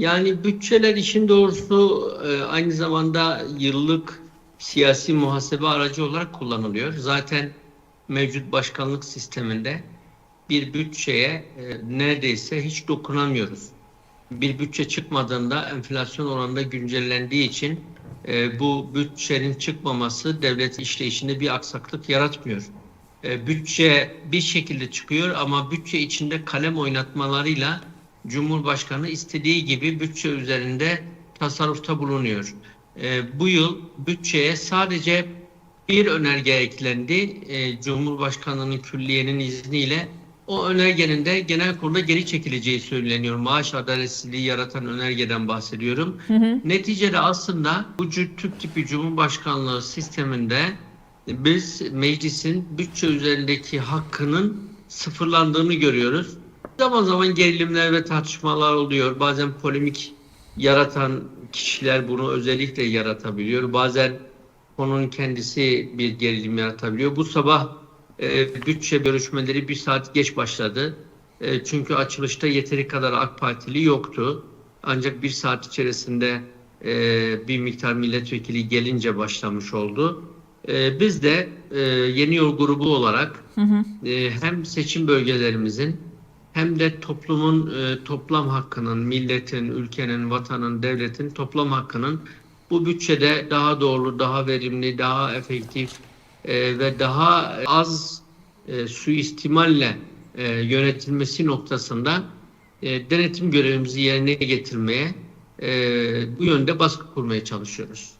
Yani bütçeler işin doğrusu e, aynı zamanda yıllık siyasi muhasebe aracı olarak kullanılıyor. Zaten mevcut başkanlık sisteminde bir bütçeye e, neredeyse hiç dokunamıyoruz. Bir bütçe çıkmadığında enflasyon oranında güncellendiği için e, bu bütçenin çıkmaması devlet işleyişinde bir aksaklık yaratmıyor. Bütçe bir şekilde çıkıyor ama bütçe içinde kalem oynatmalarıyla Cumhurbaşkanı istediği gibi bütçe üzerinde tasarrufta bulunuyor. E, bu yıl bütçeye sadece bir önerge eklendi. E, Cumhurbaşkanı'nın külliyenin izniyle o önergenin de genel kurulda geri çekileceği söyleniyor. Maaş adaletsizliği yaratan önergeden bahsediyorum. Neticede aslında bu Türk tipi Cumhurbaşkanlığı sisteminde biz meclisin bütçe üzerindeki hakkının sıfırlandığını görüyoruz. Zaman zaman gerilimler ve tartışmalar oluyor. Bazen polemik yaratan kişiler bunu özellikle yaratabiliyor. Bazen konunun kendisi bir gerilim yaratabiliyor. Bu sabah e, bütçe görüşmeleri bir saat geç başladı. E, çünkü açılışta yeteri kadar AK Partili yoktu. Ancak bir saat içerisinde e, bir miktar milletvekili gelince başlamış oldu. E, biz de e, Yeni Yol grubu olarak e, hem seçim bölgelerimizin hem de toplumun e, toplam hakkının, milletin, ülkenin, vatanın, devletin toplam hakkının bu bütçede daha doğru, daha verimli, daha efektif e, ve daha az e, suistimalle e, yönetilmesi noktasında e, denetim görevimizi yerine getirmeye e, bu yönde baskı kurmaya çalışıyoruz.